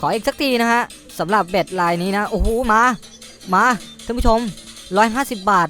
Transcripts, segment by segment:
ขออีกสักทีนะฮะสำหรับเบ็ดลายนี้นะ โอ้โห มา มาท่านผู้ชม 150 บาท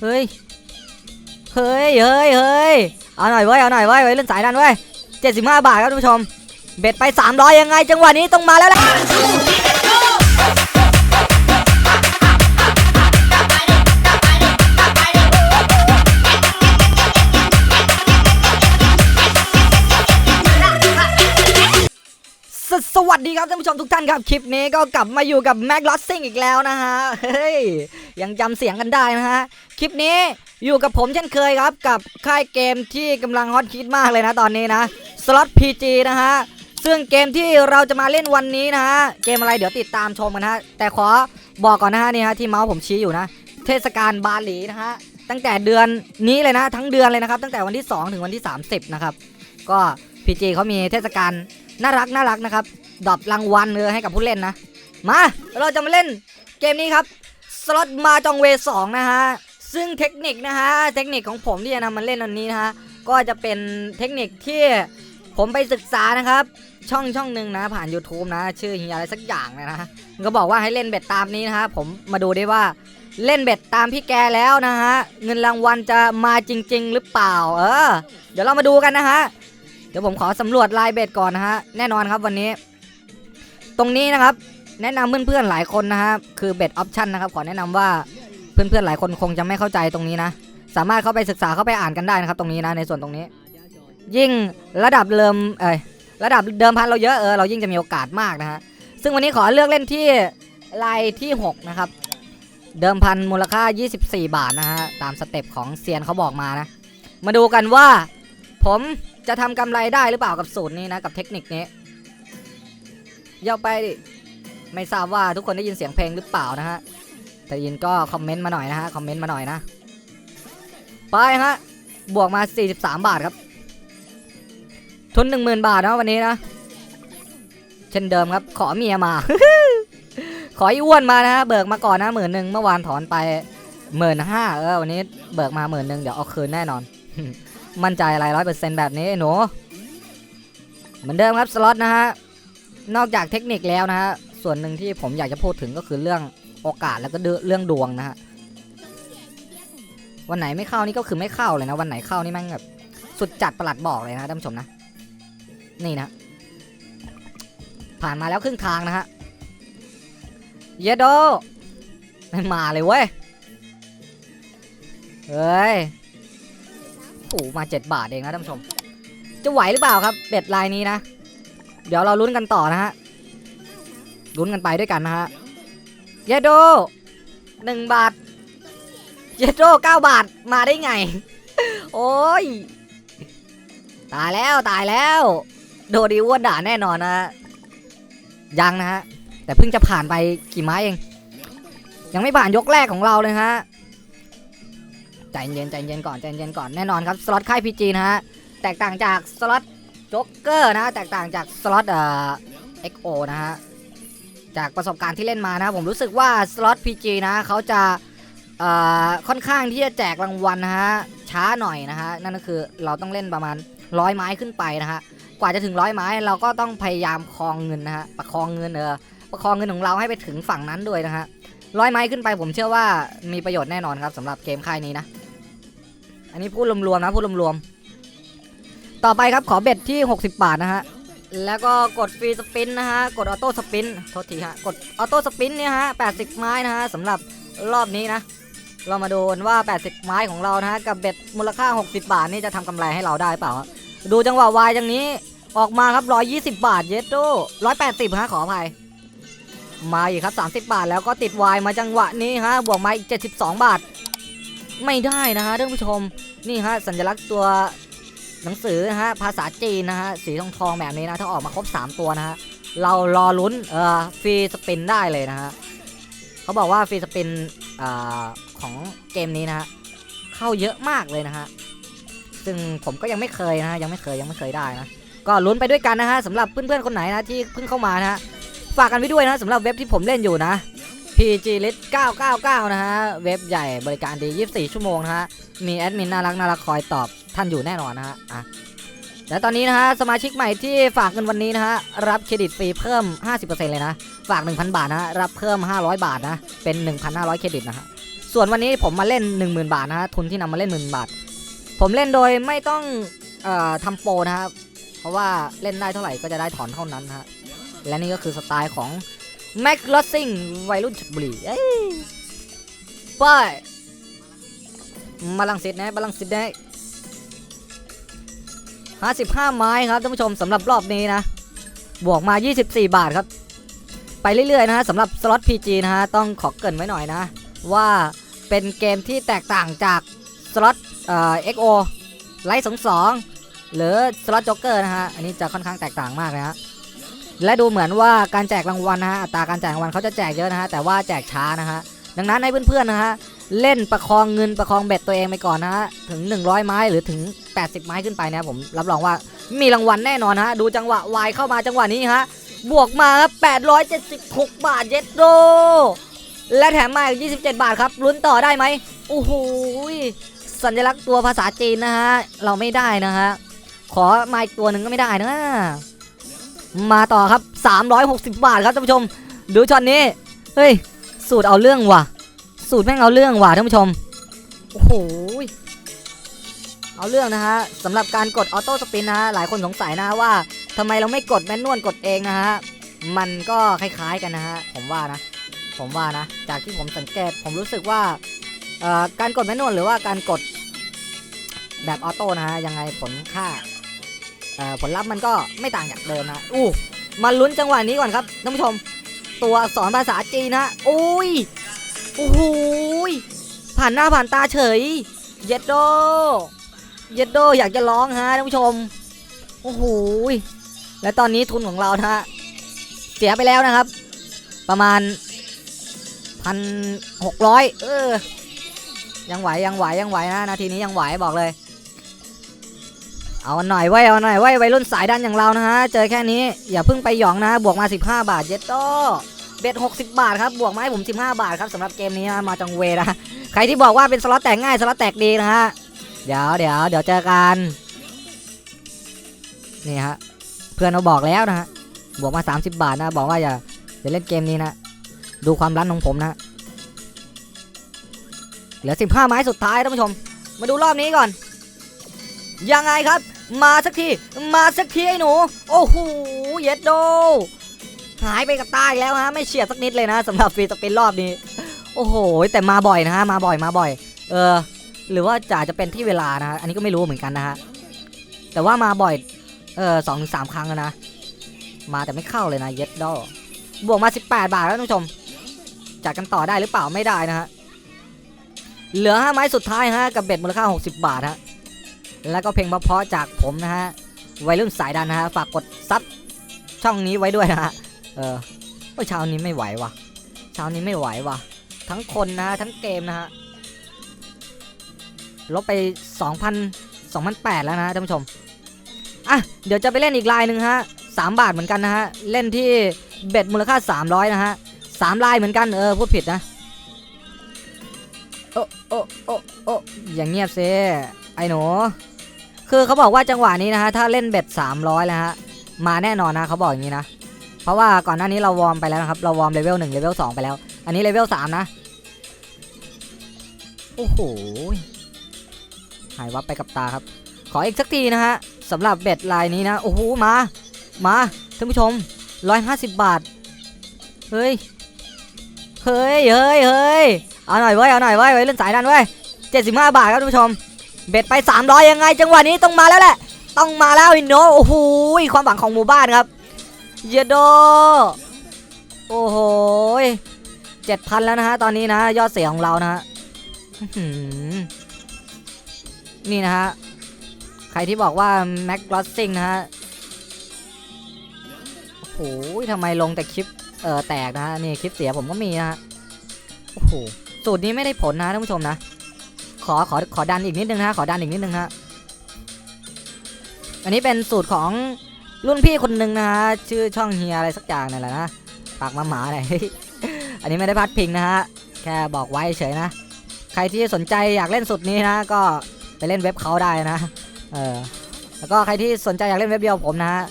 เฮ้ย เฮ้ย เฮ้ย เฮ้ย เอาหน่อยเว้ย เอาหน่อยเว้ยไว้เล่นสายนั้นเว้ย 75 บาทครับท่านผู้ชม เบ็ดไป 300 ยังไง จังหวะนี้ต้องมาแล้วแหละ วัสดีครับท่านผู้ชมทุกท่านครับคลิปนี้ก็กลับมาอยู่กับแม็กลอสซิงอีกแล้วนะฮะเฮ้ยยังจำเสียงกันได้นะฮะคลิปนี้อยู่กับผมเช่นเคยครับกับค่ายเกมที่กำลังฮอตฮิตมากเลยนะตอนนี้นะสล็อต PG นะฮะซึ่งเกมที่เราจะมาเล่นวันนี้นะฮะเกมอะไรเดี๋ยวติดตามชมกันฮะแต่ขอบอกก่อนนะฮะนี่ฮะที่เมาส์ผมชี้อยู่นะ เทศกาลบาหลีนะฮะตั้งแต่เดือนนี้เลยนะ ทั้งเดือนเลยนะครับ ตั้งแต่วันที่ 2 ถึงวันที่ 30นะครับก็ PG เขามีเทศกาล น่ารักน่ารักนะครับดรอปรางวัลเลยให้กับผู้เล่นนะ มาเราจะมาเล่นเกมนี้ครับสล็อตมาจองเวสองนะฮะซึ่งเทคนิคนะฮะเทคนิคของผมที่จะนำมาเล่นวันนี้นะฮะก็จะเป็นเทคนิคที่ผมไปศึกษานะครับ ช่องช่องหนึ่งนะผ่าน YouTube นะ ชื่อเฮียอะไรสักอย่างเนี่ยนะฮะก็บอกว่าให้เล่นเบ็ดตามนี้นะฮะผมมาดูได้ว่าเล่นเบ็ดตามพี่แกแล้วนะฮะเงินรางวัลจะมาจริง ๆ หรือเปล่า เออ เดี๋ยวเรามาดูกันนะฮะ เดี๋ยวผมขอสำรวจลายเบ็ดก่อนนะฮะแน่นอนครับวันนี้ ตรงนี้นะครับ แนะนำเพื่อนๆหลายคนนะครับคือเบ็ดออปชันนะครับขอแนะนำว่าเพื่อนๆหลายคนคงจะไม่เข้าใจตรงนี้นะ สามารถเข้าไปศึกษาเข้าไปอ่านกันได้นะครับ ตรงนี้นะในส่วนตรงนี้ ยิ่งระดับเริ่มเอ้ยระดับเดิมพันเราเยอะเออเรายิ่งจะมีโอกาสมากนะฮะซึ่งวันนี้ขอเลือกเล่นที่ลายที่6นะครับเดิมพันมูลค่า 24 บาทนะฮะตามสเต็ปของเซียนเขาบอกมานะ มาดูกันว่าผม จะทำกำไรได้หรือเปล่ากับสูตรนี้นะกับเทคนิคนี้เย่าไปดิไม่ทราบว่าทุกคนได้ยินเสียงเพลงหรือเปล่านะฮะถ้าได้ยินก็คอมเมนต์มาหน่อยนะฮะคอมเมนต์มาหน่อยนะไปฮะบวกมา 43 บาทครับ ทุน 10,000 บาทนะวันนี้นะเช่นเดิมครับ ขอเมียมา ขออ้อ้วนมานะฮะเบิกมาก่อนนะหมื่นหนึ่งเมื่อวานถอนไปหมื่นห้าเออวันนี้เบิกมาหมื่นหนึ่งเดี๋ยวเอาคืนแน่นอน มั่นใจอะไรร้อยเปอร์เซ็นต์แบบนี้หนูเหมือนเดิมครับสล็อตนะฮะนอกจากเทคนิคแล้วนะฮะส่วนหนึ่งที่ผมอยากจะพูดถึงก็คือเรื่องโอกาสแล้วก็เรื่องดวงนะฮะวันไหนไม่เข้านี่ก็คือไม่เข้าเลยนะ วันไหนเข้านี่แม่งแบบสุดจัดประหลัดบอกเลยนะท่านผู้ชมนะ นี่นะ ผ่านมาแล้วครึ่งทางนะฮะเยโดไม่มาเลยเว้ยเฮ้ย โอ้โหมา 7 บาทเองนะท่านผู้ชม จะไหวหรือเปล่าครับเบ็ดลายนี้นะ เดี๋ยวเราลุ้นกันต่อนะฮะลุ้นกันไปด้วยกันนะฮะเยโดหนึ่งบาทเยโดเก้าบาทมาได้ไง โอ้ย ตายแล้วตายแล้ว โดดีอ้วนด่าแน่นอนนะยังนะฮะแต่เพิ่งจะผ่านไปกี่ไม้เอง ยังไม่ผ่านยกแรกของเราเลยฮะ ใจเย็นใจเย็นก่อนใจเย็นก่อนแน่นอนครับสล็อตค่ายพีจีนะฮะแตกต่างจากสล็อตโจ๊กเกอร์นะแตกต่างจากสล็อตเอ่อเอ็กโอนะฮะจากประสบการณ์ที่เล่นมานะผมรู้สึกว่าสล็อตพีจีนะเขาจะเอ่อค่อนข้างที่จะแจกรางวัลนะฮะช้าหน่อยนะฮะนั่นก็คือเราต้องเล่นประมาณร้อยไม้ขึ้นไปนะฮะกว่าจะถึงร้อยไม้เราก็ต้องพยายามคลองเงินนะฮะประคองเงินเออประคองเงินของเราให้ไปถึงฝั่งนั้นด้วยนะฮะร้อยไม้ขึ้นไปผมเชื่อว่ามีประโยชน์แน่นอนครับสำหรับเกมค่ายนี้นะ อันนี้พูดรวมๆนะพูดรวมๆต่อไปครับขอเบ็ดที่ 60 บาทนะฮะแล้วก็กดฟรีสปินนะฮะกดออโต้สปินโทษทีฮะกดออโต้สปินเนี่ยฮะ80 ไม้นะฮะสำหรับรอบนี้นะ เรามาดูว่า 80 ไม้ของเรานะฮะกับเบ็ดมูลค่า 60 บาทนี่จะทำกำไรให้เราได้เปล่า ดูจังหวะวายจังนี้ออกมาครับ 120 บาทเยสโต้180ฮะขออภัยมาอีกครับ 30 บาทแล้วก็ติดวายมาจังหวะนี้ฮะบวกมาอีก 72 บาท ไม่ได้นะฮะท่านผู้ชมนี่ฮะสัญลักษณ์ตัวหนังสือนะฮะภาษาจีนนะฮะสีทองทองแบบนี้นะถ้าออกมาครบ 3 ตัวนะฮะเรารอลุ้นเอ่อฟรีสปินได้เลยนะฮะเขาบอกว่าฟรีสปินเอ่าของเกมนี้นะฮะเข้าเยอะมากเลยนะฮะซึ่งผมก็ยังไม่เคยนะฮะยังไม่เคยยังไม่เคยได้นะก็ลุ้นไปด้วยกันนะฮะสำหรับเพื่อนๆคนไหนนะที่เพิ่งเข้ามานะฮะฝากกันไว้ด้วยนะสำหรับเว็บที่ผมเล่นอยู่นะ PG Lit 999 นะฮะ เว็บใหญ่บริการดี 24 ชั่วโมงนะฮะ มีแอดมินน่ารักน่ารักคอยตอบท่านอยู่แน่นอนนะฮะอะและตอนนี้นะฮะ สมาชิกใหม่ที่ฝากเงินวันนี้นะฮะ รับเครดิตฟรีเพิ่ม 50%เลยนะ ฝาก 1,000 บาทนะฮะ รับเพิ่ม 500 บาทนะ เป็น 1,500 เครดิตนะฮะ ส่วนวันนี้ผมมาเล่น 10,000 บาทนะฮะ ทุนที่นำมาเล่น 10,000 บาท ผมเล่นโดยไม่ต้องเอ่อทำโปรนะครับ เพราะว่าเล่นได้เท่าไหร่ก็จะได้ถอนเท่านั้นฮะ และนี่ก็คือสไตล์ของ แม็กลอสซิงวัยรุ่นชลบุรีไปมาลังสิตนะบาลังสิตได้ห้าสิบห้าไม้ครับท่านผู้ชมสำหรับรอบนี้นะ บวกมา 24 บาทครับ ไปเรื่อยๆนะฮะสำหรับสล็อต PG นะฮะต้องขอเกรินไว้หน่อยนะ ว่าเป็นเกมที่แตกต่างจากสล็อตเอ่อ XO ไลท์สองสองหรือสล็อตจ็อกเกอร์นะฮะ อันนี้จะค่อนข้างแตกต่างมากเลยฮะ และดูเหมือนว่าการแจกรางวัลนะฮะอัตราการแจกรางวัลเขาจะแจกเยอะนะฮะแต่ว่าแจกช้านะฮะดังนั้นให้เพื่อนๆนะฮะเล่นประคองเงินประคองเบ็ดตัวเองไปก่อนนะฮะถึง 100 ไม้หรือถึง 80 ไม้ขึ้นไปนะผมรับรองว่ามีรางวัลแน่นอนฮะดูจังหวะวายเข้ามาจังหวะนี้ฮะบวกมาครับ876 บาทเย็ดโดและแถมมาอีก 27 บาทครับลุ้นต่อได้ไหมโอ้โหสัญลักษณ์ตัวภาษาจีนนะฮะเราไม่ได้นะฮะขอมาอีกตัวหนึ่งก็ไม่ได้นะ มาต่อครับ 360 บาทครับท่านผู้ชม ดูช็อตนี้ เฮ้ย สูตรเอาเรื่องว่ะ สูตรแม่งเอาเรื่องว่ะท่านผู้ชม โอ้โห เอาเรื่องนะฮะสำหรับการกดออโต้สปินนะฮะ หลายคนสงสัยนะว่าทำไมเราไม่กดแมนนวลกดเองนะฮะ มันก็คล้ายๆกันนะฮะ ผมว่านะ ผมว่านะ จากที่ผมสังเกต ผมรู้สึกว่าการกดแมนนวลหรือว่าการกดแบบออโต้นะฮะ ยังไงผลค่า ผลลัพธ์มันก็ไม่ต่างจากเดิมนะอู้มาลุ้นจังหวะนี้ก่อนครับท่านผู้ชม ตัวอักษรภาษาจีนนะโอ้ยโอ้โหยผ่านหน้าผ่านตาเฉย เย็ดโดเย็ดโดอยากจะร้องฮะท่านผู้ชมโอ้โหยและตอนนี้ทุนของเรานะฮะเสียไปแล้วนะครับ ประมาณพันหกร้อยเออยังไหวยังไหวยังไหวนะนาทีนี้ยังไหวบอกเลย เอาหน่อยไว้เอาหน่อยไว้ยวัยรุ่นสายดันอย่างเรานะฮะ เจอแค่นี้อย่าเพิ่งไปหยองนะ บวกมา 15 บาทเย็ดโตเบ็ด60 บาทครับบวกมาให้ผม 15 บาทครับสำหรับเกมนี้มาจังเวนะใครที่บอกว่าเป็นสล็อตแตกง่ายสล็อตแตกดีนะฮะเดี๋ยวเดี๋ยวเดี๋ยวเจอกันนี่ฮะเพื่อนเราบอกแล้วนะฮะบวกมา 30 บาทนะ บอกว่าอย่าอย่าเล่นเกมนี้นะดูความรันของผมนะเหลือ 15 ไม้สุดท้ายท่านผู้ชม มาดูรอบนี้ก่อน ยังไงครับ มาสักที มาสักทีไอ้หนู โอ้โห เย็ดโด หายไปกับตาอีกแล้วฮะ ไม่เฉียดสักนิดเลยนะสำหรับฟรีสปินรอบนี้ โอ้โห แต่มาบ่อยนะฮะ มาบ่อย มาบ่อย เออ หรือว่าจะอาจะเป็นที่เวลานะฮะอันนี้ก็ไม่รู้เหมือนกันนะฮะ แต่ว่ามาบ่อย เออสองถึงสามครั้งนะ มาแต่ไม่เข้าเลยนะ เย็ดโด บวกมา 18 บาทแล้วท่านผู้ชม จัดกันต่อได้หรือเปล่าไม่ได้นะฮะ เหลือห้าไม้สุดท้ายฮะ กับเบ็ดมูลค่า 60 บาทฮะ แล้วก็เพลงเพราะๆจากผมนะฮะวัยรุ่นสายดันนะฮะฝากกดซับช่องนี้ไว้ด้วยนะฮะเออโอ้เช้านี้ไม่ไหวว่ะเช้านี้ไม่ไหวว่ะ ทั้งคนนะฮะทั้งเกมนะฮะลบไป 2,000 2,008แล้วนะท่านผู้ชมอะเดี๋ยวจะไปเล่นอีกลายหนึ่งฮะ3บาทเหมือนกันนะฮะเล่นที่เบ็ดมูลค่า 300 นะฮะสามลายเหมือนกันเออพูดผิดนะโอ้โอ้โอ้โอ้อย่างเงียบเซไอ้หนู คือเขาบอกว่าจังหวะนี้นะฮะถ้าเล่นเบ็ด300แล้วฮะมาแน่นอนนะเขาบอกอย่างนี้นะ เพราะว่าก่อนหน้านี้เราวอร์มไปแล้วนะครับเราวอร์มเลเวล1เลเวล2ไปแล้ว อันนี้เลเวล3นะโอ้โหหายวับไปกับตาครับ ขออีกสักทีนะฮะสำหรับเบ็ดลายนี้นะโอ้โหมามาท่านผู้ชม 150 บาท เฮ้ย เฮ้ย เฮ้ย เฮ้ย เอาหน่อยเว้ย เอาหน่อยเว้ยไว้เล่นสายดันเว้ย 75 บาทครับท่านผู้ชม เบ็ดไป 300 ยังไง จังหวะนี้ต้องมาแล้วแหละ ต้องมาแล้วอินโนโอ้โหความหวังของหมู่บ้านครับ เยโด โอ้โหเจ็ดพันแล้วนะฮะ ตอนนี้นะ ยอดเสียของเรานะฮะนี่นะฮะ ใครที่บอกว่าแม็กลอสซิงนะฮะโอ้โหทำไมลงแต่คลิปเออแตกนะฮะ นี่คลิปเสียผมก็มีนะฮะ โอ้โหสูตรนี้ไม่ได้ผลนะท่านผู้ชมนะ ขอขอขอดันอีกนิดนึงนะขอดันอีกนิดนึงนะอันนี้เป็นสูตรของรุ่นพี่คนหนึ่งนะฮะชื่อช่องเฮียอะไรสักอย่างนั่แหละนะปากมาหมาหน่อยอันนี้ไม่ได้พัดพิงนะฮะแค่บอกไว้เฉยนะ ใครที่สนใจอยากเล่นสูตรนี้นะ ก็ไปเล่นเว็บเขาได้นะเออแล้วก็ใครที่สนใจอยากเล่นเว็บเดียวผมนะฮะ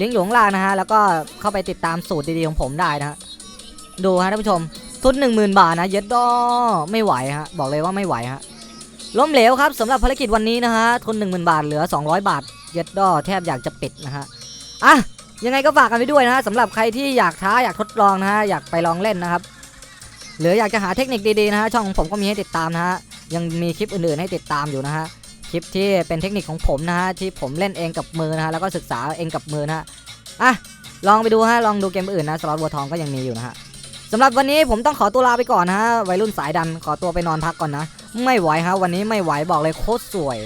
ลิงก์อยู่ข้างล่างนะฮะแล้วก็เข้าไปติดตามสูตรดีๆของผมได้นะฮะดูฮะท่านผู้ชมทุน1 0,000บาทนะเย็ดดอไม่ไหวฮะบอกเลยว่าไม่ไหวฮะ ล้มเหลวครับสำหรับภารกิจวันนี้นะฮะทุน10,000 บาทเหลือ 200 บาท เย็ดดอแทบอยากจะปิดนะฮะอะยังไงก็ฝากกันไว้ด้วยนะฮะสำหรับใครที่อยากท้าอยากทดลองนะฮะอยากไปลองเล่นนะครับหรืออยากจะหาเทคนิคดีๆนะฮะช่องของผมก็มีให้ติดตามนะฮะยังมีคลิปอื่นๆให้ติดตามอยู่นะฮะคลิปที่เป็นเทคนิคของผมนะฮะที่ผมเล่นเองกับมือนะฮะแล้วก็ศึกษาเองกับมือนะฮะอะลองไปดูฮะลองดูเกมอื่นนะสล็อตวัวทองก็ยังมีอยู่นะฮะสำหรับวันนี้ผมต้องขอตัวลาไปก่อนนะฮะวัยรุ่นสายดันขอตัวไปนอนพักก่อนนะ ไม่ไหวครับวันนี้ไม่ไหวบอกเลยโคตรสวย